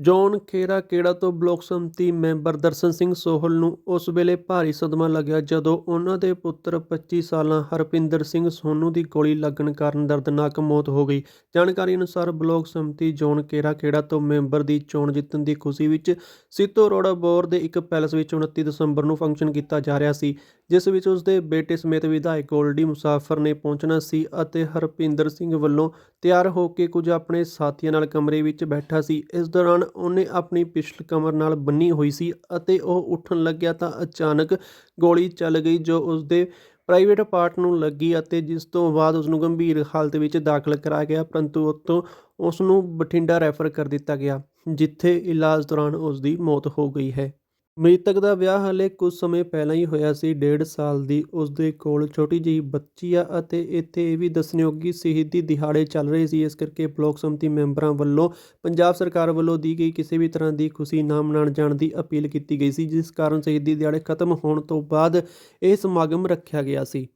John Khera Khera ਤੋਂ block ਸੰਮਤੀ member Darshan Singh Sohal ਨੂੰ ਉਸ ਵੇਲੇ ਭਾਰੀ ਸਦਮਾ ਲੱਗਿਆ ਜਦੋਂ ਉਹਨਾਂ ਦੇ ਪੁੱਤਰ 25 ਸਾਲਾਂ ਹਰਪਿੰਦਰ ਸਿੰਘ ਸੋਨੂ ਦੀ ਗੋਲੀ ਲੱਗਣ ਕਾਰਨ ਦਰਦਨਾਕ ਮੌਤ ਹੋ ਗਈ। ਜਾਣਕਾਰੀ ਅਨੁਸਾਰ ਬਲਾਕ ਸੰਮਤੀ ਜੌਨ ਖੇਰਾ ਖੇੜਾ ਤੋਂ ਮੈਂਬਰ ਦੀ ਚੋਣ ਜਿੱਤਣ ਦੀ ਖੁਸ਼ੀ ਵਿੱਚ ਸਿੱਤੋ ਰੋੜਾ ਬੋਰ ਦੇ ਇੱਕ ਪੈਲਸ ਵਿੱਚ 29 ਦਸੰਬਰ ਨੂੰ ਫੰਕਸ਼ਨ ਕੀਤਾ ਜਾ ਰਿਹਾ ਸੀ, ਜਿਸ ਵਿੱਚ ਉਸ ਦੇ ਬੇਟੇ ਸਮੇਤ ਵਿਧਾਇਕ ਗੋਲਡੀ ਮੁਸਾਫਰ ਨੇ ਪਹੁੰਚਣਾ ਸੀ ਅਤੇ ਹਰਪਿੰਦਰ ਸਿੰਘ ਵੱਲੋਂ ਤਿਆਰ ਹੋ ਕੇ ਕੁਝ ਆਪਣੇ ਸਾਥੀਆਂ ਨਾਲ ਕਮਰੇ ਵਿੱਚ ਬੈਠਾ ਸੀ। ਇਸ ਦੌਰਾਨ ਉਹਨੇ ਆਪਣੀ ਪਿਛਲ ਕਮਰ ਨਾਲ ਬੰਨੀ ਹੋਈ ਸੀ ਅਤੇ ਉਹ ਉੱਠਣ ਲੱਗਿਆ ਤਾਂ ਅਚਾਨਕ ਗੋਲੀ ਚੱਲ ਗਈ ਜੋ ਉਸਦੇ ਪ੍ਰਾਈਵੇਟ ਪਾਰਟ ਨੂੰ ਲੱਗੀ ਅਤੇ ਜਿਸ ਤੋਂ ਬਾਅਦ ਉਸ ਨੂੰ ਗੰਭੀਰ ਹਾਲਤ ਵਿੱਚ ਦਾਖਲ ਕਰਾਇਆ ਗਿਆ, ਪਰੰਤੂ ਉੱਥੋਂ ਉਸ ਨੂੰ ਬਠਿੰਡਾ ਰੈਫਰ ਕਰ ਦਿੱਤਾ ਗਿਆ, ਜਿੱਥੇ ਇਲਾਜ ਦੌਰਾਨ ਉਸ ਦੀ ਮੌਤ ਹੋ ਗਈ ਹੈ। ਮ੍ਰਿਤਕ ਦਾ ਵਿਆਹ ਹਲੇ ਕੁਝ ਸਮੇਂ ਪਹਿਲਾਂ ਹੀ ਹੋਇਆ ਸੀ। ਡੇਢ ਸਾਲ ਦੀ ਉਸ ਦੇ ਕੋਲ ਛੋਟੀ ਜਿਹੀ ਬੱਚੀ ਆ ਅਤੇ ਇੱਥੇ ਇਹ ਵੀ ਦੱਸਣਯੋਗੀ ਸ਼ਹੀਦੀ ਦਿਹਾੜੇ ਚੱਲ ਰਹੇ ਸੀ। ਇਸ ਕਰਕੇ ਬਲਾਕ ਸੰਮਤੀ ਮੈਂਬਰਾਂ ਵੱਲੋਂ, ਪੰਜਾਬ ਸਰਕਾਰ ਵੱਲੋਂ ਦੀ ਗਈ ਕਿਸੇ ਵੀ ਤਰ੍ਹਾਂ ਦੀ ਖੁਸ਼ੀ ਨਾ ਮਨਾਉਣ ਜਾਣ ਦੀ ਅਪੀਲ ਕੀਤੀ ਗਈ ਸੀ, ਜਿਸ ਕਾਰਨ ਸ਼ਹੀਦੀ ਦਿਹਾੜੇ ਖਤਮ ਹੋਣ ਤੋਂ ਬਾਅਦ ਇਹ ਸਮਾਗਮ ਰੱਖਿਆ ਗਿਆ ਸੀ।